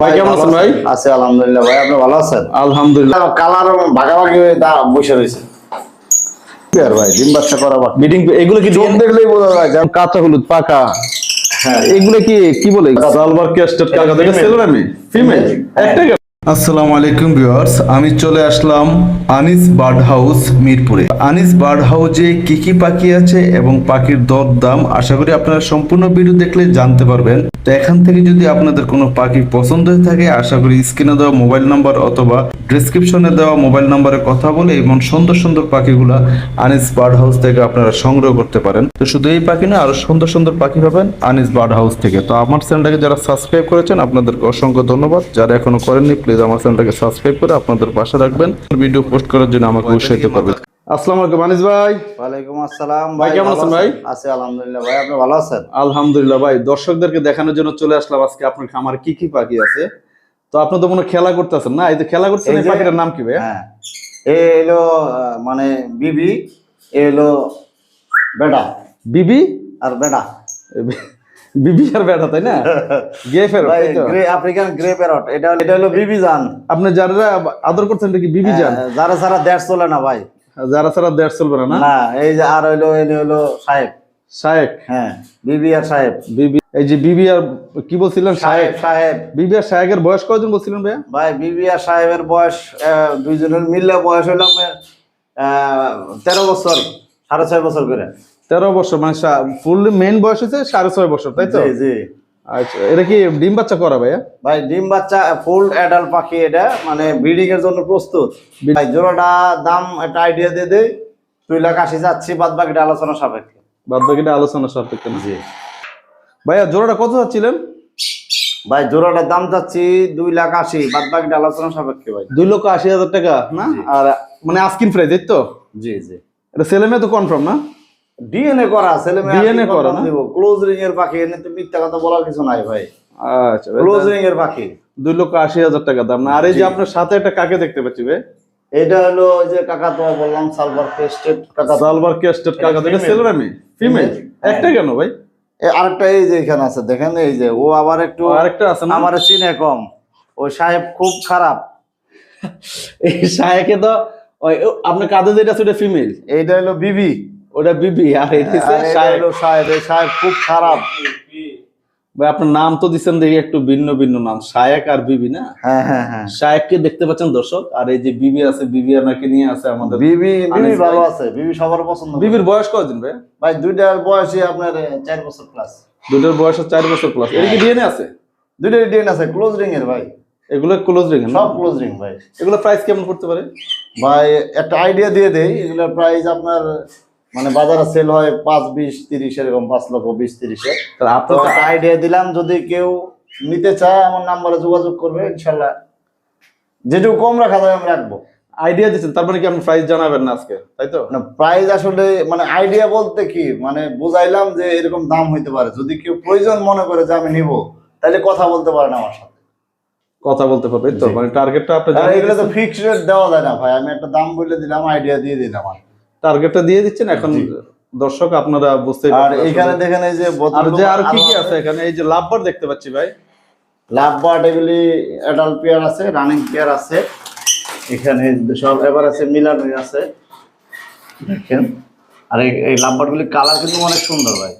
ভাই কেমন আছেন ভাই? আছে আলহামদুলিল্লাহ ভাই আপনি ভালো আছেন? আলহামদুলিল্লাহ। কালার ভাগাভাগি হয়ে দা বসে রয়েছে। ভাই ডিম বাচ্চা করা মিটিং এগুলো কি ডিম দেখলেই বোঝা যায় যে কাঁচা হলুদ পাকা। হ্যাঁ। এগুলো কি কি বলে? সালবার ক্যাস্টেড কাকা দেখে. আমি ফিমেল। একটা আসসালামু আলাইকুম ভিউয়ার্স, আমি চলে আসলাম আনিস বার্ড হাউস মিরপুরে। আনিস বার্ড হাউসে কি কি পাখি আছে এবং পাখির দর দাম আশা করি আপনারা সম্পূর্ণ ভিডিও দেখলে জানতে পারবেন। তো এখান থেকে যদি আপনাদের কোনো পাখি পছন্দ হয়ে থাকে, আশা করি স্ক্রিনে দেওয়া মোবাইল নাম্বার অথবা ডেসক্রিপশনে দেওয়া মোবাইল নাম্বারে কথা বলে এবং সুন্দর সুন্দর পাখিগুলা আনিস বার্ড হাউস থেকে আপনারা সংগ্রহ করতে পারেন। তো শুধু এই পাখি না, আরও সুন্দর সুন্দর পাখি পাবেন আনিস বার্ড হাউস থেকে। তো আমার চ্যানেলটাকে যারা সাবস্ক্রাইব করেছেন, আপনাদেরকে অসংখ্য ধন্যবাদ। যারা এখনও করেননি প্লিজ আমার চ্যানেলটাকে সাবস্ক্রাইব করে আপনাদের পাশে রাখবেন ভিডিও পোস্ট করার জন্য আমাকে উৎসাহিত করবেন। আসসালামু আলাইকুম আনিস ভাই। ওয়ালাইকুম আসসালাম ভাই, কেমন আছেন ভাই? আছে আলহামদুলিল্লাহ ভাই আপনি ভালো আছেন? আলহামদুলিল্লাহ ভাই দর্শকদেরকে দেখানোর জন্য চলে আসলাম আজকে। আপনার খামারে কি কি পাখি আছে? তো আপনি তো মনে হয় খেলা করতেছেন না? এই যে খেলা করছেন এই পাখিটার নাম কি ভাই হ্যাঁ। এ আহ, মানে বিবি এ হলো বেটা বিবি? আর বেটা বিবি আর বেটা তাই না? গে ফেরত ভাই গ্রে আফ্রিকান গ্রে এটা এটা হলো বিবি জান আপনি যারা আদর করছেন এটা কি বিবি হ্যাঁ, যারা সারা দেশ চলে না ভাই। যারা দেড় চলবে না না? এই যে আর হইল হলো সাহেব। শায়েক হ্যাঁ বিবিআর সাহেব। বিবি এই যে বিবি আর কি বলছিলেন? সাহেব সাহেব। বিবি আর শায়েকের বয়স কয়জন বলছিলেন ভাই বিবি আর সাহেবের বয়স দুইজনের মিললে বয়স আহ, তেরো বছর সাড়ে ছয় বছর করে। তেরো বছর মানে ফুল মেন বয়স হচ্ছে সাড়ে ছয় বছর তাই তো? জি জি। আচ্ছা এটা কি ডিম বাচ্চা করা ভাইয়া? ভাই ডিম বাচ্চা ফুল অ্যাডাল্ট পাখি এটা মানে ব্রিডিং এর জন্য প্রস্তুত। ভাই জোড়াটা দাম একটা আইডিয়া দিয়ে দেই দুই লাখ আশি যাচ্ছি বাদ বাকিটা আলোচনা সাপেক্ষে। বাদ বাকিটা আলোচনা সাপেক্ষে না। ভাইয়া জোড়াটা কত চাচ্ছিলেন ভাই জোড়াটার দাম চাচ্ছি দুই লাখ আশি বাদ বাকিটা আলোচনা সাপেক্ষে ভাই। দুই লক্ষ আশি হাজার টাকা না? আর মানে আস্কিন প্রাইস এই তো? জি জি। এটা ছেলে মেয়ে তো কনফার্ম না? ডিএনএ করা ছেলে DNA করা না? ক্লোজ রিং এর পাখি এনে তো মিথ্যা কথা বলার কিছু নাই ভাই। আচ্ছা ক্লোজ রিং এর পাখি। দুই লক্ষ আশি হাজার টাকা দাম না? আর এই যে আপনার সাথে একটা কাকে দেখতে পাচ্ছি ভাই? এটা হলো ওই যে কাকা তোমার বললাম সালভার ক্রেস্টেড কাকা। সালভার ক্যাস্টেড কাকা female. ছেলের আমি ফিমেল একটা কেন ভাই? আরেকটা এই যে এখানে আছে দেখেন এই যে ও আবার একটু আরেকটা আছে না? আমার চিনে কম। ও সাহেব খুব খারাপ। এই শায়েকে তো ওই আপনার কাঁধে যেটা ওটা ফিমেল এইটা হলো বিবি। ওটা বিবি আর সাহেব। সাহেব খুব খারাপ। ভাই আপনার নাম তো দিচ্ছেন দেখি একটু ভিন্ন ভিন্ন নাম শায়েক আর বিবি না? হ্যাঁ হ্যাঁ হ্যাঁ। শায়েককে দেখতে পাচ্ছেন দর্শক আর এই যে বিবি আছে বিবি নাকি নিয়ে আছে আমাদের বিবি বিবি ভালো আছে বিবি সবার পছন্দ বিবির বয়স কতদিন ভাই? ভাই দুইটার বয়সই আপনার চার বছর প্লাস দুটোর বয়স চার বছর প্লাস এটা কি ডিএনএ আছে? দুইটার ডিএন আছে ক্লোজ রিং এর ভাই। এগুলো ক্লোজ রিং সব ক্লোজ রিং ভাই। এগুলো প্রাইস কেমন করতে পারে? ভাই একটা আইডিয়া দিয়ে দেই এগুলোর প্রাইস আপনার মানে বাজারে সেল হয় পাঁচ বিশ তিরিশ এরকম পাঁচ লক্ষ বিশ তিরিশে। আইডিয়া দিলাম যদি কেউ নিতে চায় আমার নাম্বারে যোগাযোগ করবে ইনশাল্লাহ। যেটুকু কম রাখা যায় আমি রাখব। আইডিয়া দিচ্ছেন তার মানে কি আপনি প্রাইস জানাবেন না আজকে তাই তো? না প্রাইস আসলে মানে আইডিয়া বলতে কি মানে বুঝাইলাম যে এরকম দাম হইতে পারে। যদি কেউ প্রয়োজন মনে করে যে আমি নিব তাহলে কথা বলতে পারেন আমার সাথে। কথা বলতে পারবে তো মানে টার্গেটটা আপনি এগুলো তো ফিক্সড রেট দেওয়া যায় না ভাই। আমি একটা দাম বলে দিলাম আইডিয়া দিয়ে দিলাম আর টার্গেটটা দিয়ে দিচ্ছেন এখন দর্শক আপনারা বুঝতে আর এখানে দেখেন এই যে আর যে আর কি কি আছে এখানে? এই যে লাভবার দেখতে পাচ্ছি ভাই। লাভ বার্ড এগুলি অ্যাডাল্ট পেয়ার আছে রানিং পেয়ার আছে। এখানে সব এবার আছে মিলান আছে। দেখেন। আর এই- এই লাভবার্ড গুলি কালার কিন্তু অনেক সুন্দর ভাই।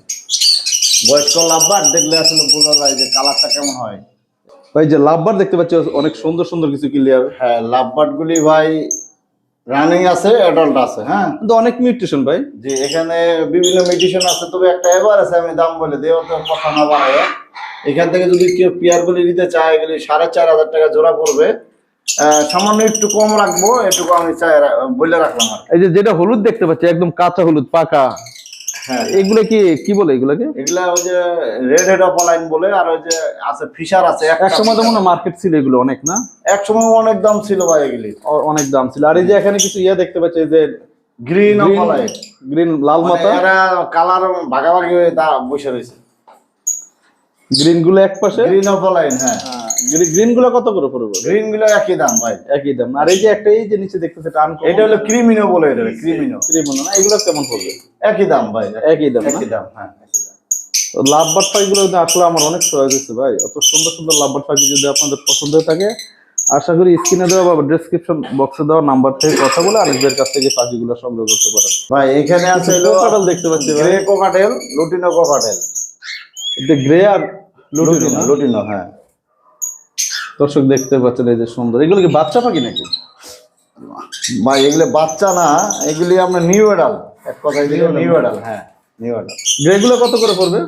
বয়স্ক লাভবার্ড দেখলে আসলে বোঝা যায় যে কালারটা কেমন হয়। ভাই যে লাভবার দেখতে পাচ্ছি অনেক সুন্দর সুন্দর কিছু ক্লিয়ার হ্যাঁ লাভবার্ড গুলি ভাই রানিং আছে অ্যাডাল্ট আছে হ্যাঁ? কিন্তু অনেক মিউটেশন ভাই। যে এখানে বিভিন্ন মেডিসিন আছে তবে একটা এবার আছে আমি দাম বলে দেওয়া তো কথা না বাড়ায়। এখান থেকে যদি কেউ পেয়ার গুলি নিতে চায় এগুলি সাড়ে চার হাজার টাকা জোড়া পড়বে। আহ, সামান্য একটু কম রাখব এটুকু আমি চাই বলে রাখলাম এই যে যেটা হলুদ দেখতে পাচ্ছি একদম কাঁচা হলুদ পাকা। হ্যাঁ এগুলো কি কি বলে এগুলোকে? এগুলা ওই যে রেড হেড অফলাইন বলে আর ওই যে আছে ফিশার আছে এক সময় তো মনে মার্কেট ছিল এগুলো অনেক না? এক সময় অনেক দাম ছিল ভাই এগুলি। অনেক দাম ছিল। আর এই যে এখানে কিছু ইয়ে দেখতে পাচ্ছি যে গ্রিন অফলাইন গ্রিন লাল মাথা। এরা কালার ভাগাভাগি হয়ে দা বসে রয়েছে। গ্রিনগুলো এক পাশে? গ্রিন অফলাইন হ্যাঁ। গ্রিনগুলো কত করে পড়বে? গ্রিনগুলো একই দাম ভাই। একই দাম। আর এই যে একটা এই যে নিচে দেখতেছে টান এটা হলো ক্রিমিনো বলে এটা ক্রিমিনো। ক্রিম না? এগুলো কেমন পড়বে? একই দাম ভাই। একই দাম একই দাম হ্যাঁ। পাখিগুলো আসলে আমার অনেক হয়েছে ভাই। এত সুন্দর সুন্দর লাভবার্ড পাখি যদি আপনাদের পছন্দ হয়ে থাকে আশা করি স্ক্রিনে দেওয়া বা ডিসক্রিপশন বক্সে দেওয়া নাম্বার থেকে কথা বলে আরেকদের কাছ থেকে পাখিগুলো সংগ্রহ করতে পারেন। ভাই এখানে আছে দেখতে পাচ্ছি ভাই। গ্রে কোকাটেল লুটিনো কোকাটেল এটা গ্রে আর লুটিনো লুটিনো লুটিনো হ্যাঁ। দর্শক দেখতে পাচ্ছেন এই যে সুন্দর। এগুলো কি বাচ্চা পাখি নাকি? ভাই এগুলো বাচ্চা না এগুলি আমরা নিউ এডাল এক কথায় নিউ এডাল হ্যাঁ নিউ এডাল গ্রেগুলো কত করে পড়বে?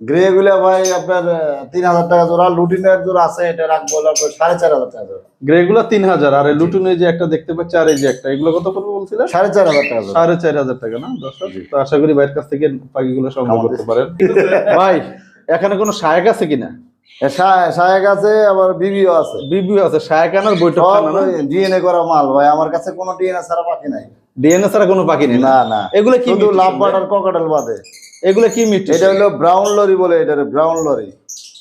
গ্রে গুলো ভাই আপনার তিন হাজার টাকা জোড়া লুটিনের জোড়া আছে এটা রাখব সাড়ে চার হাজার টাকা জোড়া। গ্রেগুলো তিন হাজার আর এই লুটুনে যে একটা দেখতে পাচ্ছি আর এই যে একটা এগুলো কত করে বলছিলেন? সাড়ে চার হাজার টাকা সাড়ে চার হাজার টাকা না দর্শক? তো আশা করি বাইরের কাছ থেকে পাখিগুলো সংগ্রহ করতে পারেন। ভাই এখানে কোনো সায়ক আছে কিনা? আছে আবার বিবিও আছে। বিবিও ডিএনএ করা মাল ভাই আমার কাছে কোনো ডিএনএ ছাড়া পাখি নাই। ডিএনএ ছাড়া কোনো পাখি নেই না? না না। এগুলো কি শুধু লাভ বাটার ককাটেল বাদে। এগুলো কি মিট এটা হলো ব্রাউন লরি বলে এটা ব্রাউন লরি।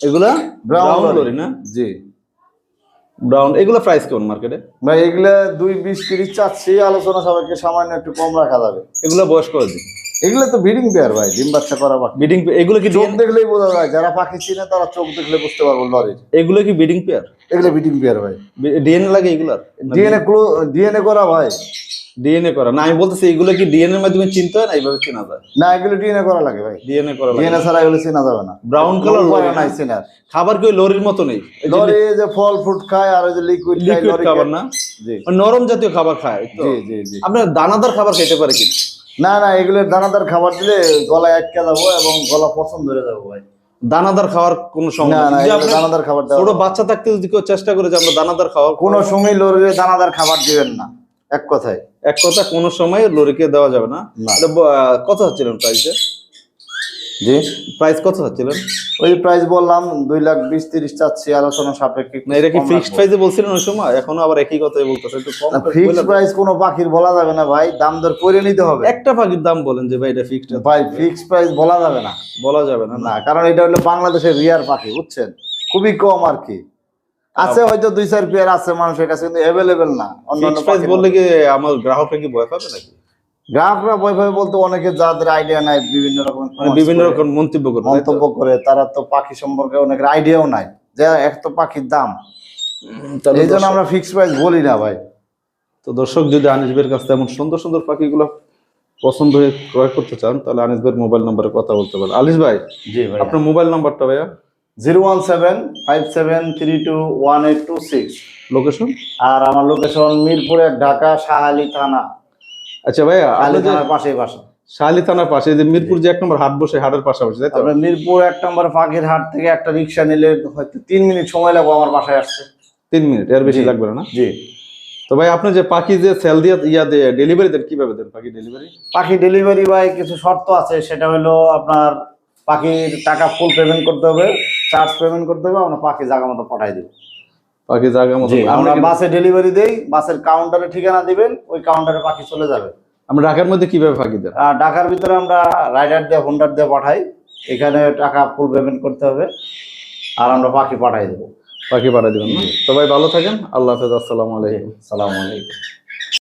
এগুলা? Brown lory. না? জি। ব্রাউন এগুলো প্রাইস কেমন মার্কেটে ভাই এগুলা দুই বিশ তিরিশ চাচ্ছি আলোচনা সবাইকে সামান্য একটু কম রাখা যাবে। এগুলো বয়স করে দিন এগুলো তো ব্রিডিং পেয়ার ভাই ডিম বাচ্চা করা পাখি বিডিং এগুলো কি চোখ দেখলেই বোঝা যায় যারা পাখি চিনে তারা চোখ দেখলে বুঝতে পারব লরির এগুলো কি বিডিং পেয়ার এগুলো ব্রিডিং পেয়ার ভাই। ডিএনএ লাগে এগুলার? ডিএনএ ডিএনএ করা ভাই। ডিএনএ করা। না আমি বলতেছি এগুলো কি ডিএনএ মাধ্যমে চিনতে হয় না এইভাবে চেনা যায়? না এগুলো ডিএনএ করা লাগে ভাই। ডিএনএ করা ডিএনএ ছাড়া এগুলো চেনা যাবে না। ব্রাউন কালার উপায় নাই চেনার। খাবার কি লরির মতো নেই। লরি যে ফল ফ্রুট খায় আর ওই যে লিকুইড খায় লিকুইড খাবার না? জি। নরম জাতীয় খাবার খায় জি জি জি। আপনার দানাদার খাবার খেতে পারে কিনা? না না এগুলো দানাদার খাবার দিলে গলায় আটকে যাব এবং গলা পছন্দ হয়ে যাব ভাই। দানাদার খাওয়ার কোনো সময় সমস্যা না দানাদার খাবার ছোট বাচ্চা থাকতে যদি কেউ চেষ্টা করে যে আমরা দানাদার খাওয়া কোনো সময় লড়ে দানাদার খাবার দিবেন না এক কথায়। এক কথা কোনো সময় লরিকে দেওয়া যাবে না। কত হচ্ছিলেন প্রাইসে জি প্রাইস কত হচ্ছিলেন ওই প্রাইস বললাম দুই লাখ বিশ তিরিশ চাচ্ছি আলোচনা সাপেক্ষে না এটা কি ফিক্সড প্রাইসে বলছিলেন ওই সময়? এখনও আবার একই কথাই বলতেছে একটু কম ফিক্সড প্রাইস কোনো পাখির বলা যাবে না ভাই দাম দর করে নিতে হবে। একটা পাখির দাম বলেন যে ভাই এটা ফিক্সড ভাই ফিক্সড প্রাইস বলা যাবে না। বলা যাবে না না। কারণ এটা হলো বাংলাদেশের রিয়ার পাখি বুঝছেন? খুবই কম আর কি। আছে হয়তো দুই চার পেয়ার আছে মানুষের কাছে কিন্তু অ্যাভেলেবেল না। অন্যান্য প্রাইস বললে কি আমার গ্রাহকরা কি ভয় পাবে নাকি? গ্রাহকরা বই ভাই বলতে অনেকে যাদের আইডিয়া নাই বিভিন্ন রকম মানে বিভিন্ন রকম মন্তব্য তো? মন্তব্য করে তারা তো পাখি সম্পর্কে অনেকের আইডিয়াও নাই। যে এক তো পাখির দাম। এই জন্য আমরা ফিক্সড প্রাইস বলি না ভাই। তো দর্শক যদি আনিস ভাইয়ের কাছে এমন সুন্দর সুন্দর পাখিগুলো পছন্দ হয়ে ক্রয় করতে চান তাহলে আনিস ভাইয়ের মোবাইল নাম্বারে কথা বলতে পারেন। আলিস ভাই জি ভাই আপনার মোবাইল নাম্বারটা ভাইয়া? Zero one seven five seven three two one eight two six. Location? আর আমার লোকেশন মিরপুরের ঢাকা শাহালি থানা। আচ্ছা ভাইয়া শাহালি আপনি যে থানার পাশেই বাসা। শাহালি থানার পাশে যে মিরপুর যে এক নম্বর হাট বসে হাটের পাশাপাশি তাই তো? মিরপুর এক নম্বর পাখির হাট থেকে একটা রিক্সা নিলে হয়তো তিন মিনিট সময় লাগবে আমার বাসায় আসতে। তিন মিনিট এর বেশি লাগবে না জি। তো ভাই আপনি যে পাখি যে সেল দিয়ে ইয়া দিয়ে ডেলিভারি দেন কীভাবে দেন পাখি ডেলিভারি পাখি ডেলিভারি বাই কিছু শর্ত আছে সেটা হলো আপনার পাখির টাকা ফুল পেমেন্ট করতে হবে চার্জ পেমেন্ট করতে হবে আমরা পাখি জায়গা মতো পাঠাই দেবো। পাখি জায়গা মতো আমরা বাসে ডেলিভারি দেই বাসের কাউন্টারে ঠিকানা দিবেন ওই কাউন্টারে পাখি চলে যাবে। আমরা ঢাকার মধ্যে কীভাবে পাখি দেন আর ঢাকার ভিতরে আমরা রাইডার দিয়ে হোন্ডার দিয়ে পাঠাই। এখানে টাকা ফুল পেমেন্ট করতে হবে আর আমরা পাখি পাঠাই দেবো। পাখি পাঠাই দেবেন সবাই ভালো থাকেন। আল্লাহ হাফেজ। আসসালামু আলাইকুম। সালাম আলাইকুম।